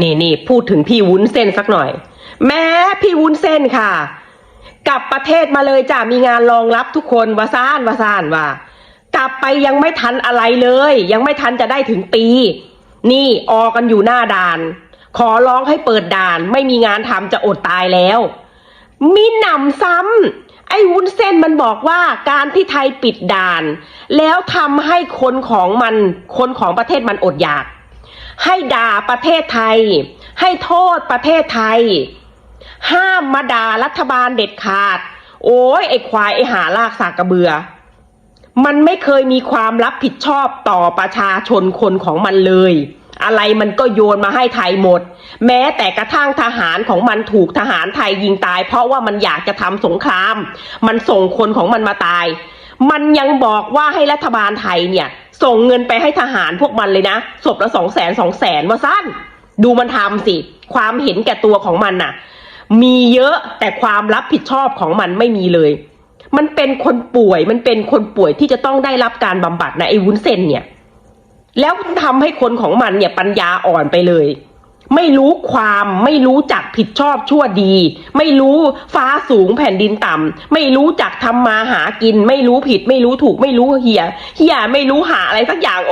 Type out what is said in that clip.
นี่นี่พูดถึงพี่วุ้นเส้นสักหน่อย แม้พี่วุ้นเส้นค่ะ กลับประเทศมาเลยจ้ะมีงานรองรับทุกคนวาซานวาซานว่ากลับไปยังไม่ทันอะไรเลย ยังไม่ทันจะได้ถึงปี นี่ออกันอยู่หน้าด่าน ขอร้องให้เปิดด่าน ไม่มีงานทำจะอดตายแล้ว มีหนำซ้ำไอ้วุ้นเส้นมันบอกว่าการที่ไทยปิดด่าน แล้วทำให้คนของมัน คนของประเทศมันอดอยาก ให้ด่าประเทศไทย ให้โทษประเทศไทย ห้ามมาด่ารัฐบาลเด็ดขาด โอ้ยไอ้ควายไอ้หาลากสากกระเบือ มันไม่เคยมีความรับผิดชอบต่อประชาชนคนของมันเลย อะไรมันก็โยนมาให้ไทยหมด แม้แต่กระทั่งทหารของมันถูกทหารไทยยิงตาย เพราะว่ามันอยากจะทำสงคราม มันส่งคนของมันมาตาย มันยังบอกว่าให้รัฐบาลไทยเนี่ย ส่งเงินไปให้ทหารพวกมันเลยนะศพละสองแสนสองแสนว่าสั้น ดูมันทำสิ ความเห็นแก่ตัวของมันน่ะ มีเยอะแต่ความรับผิดชอบของมันไม่มีเลย มันเป็นคนป่วยมันเป็นคนป่วยที่จะต้องได้รับการบำบัดนะไอ้วุ้นเส้นเนี่ย แล้วทำให้คนของมันเนี่ยปัญญาอ่อนไปเลย ไม่รู้ความไม่รู้จักผิดชอบชั่วดี ไม่รู้ฟ้าสูงแผ่นดินต่ำไม่รู้จักทำมาหากิน ไม่รู้ผิด ไม่รู้ถูกไม่รู้เฮียเฮียไม่รู้หาอะไรสักอย่างโอ๊ย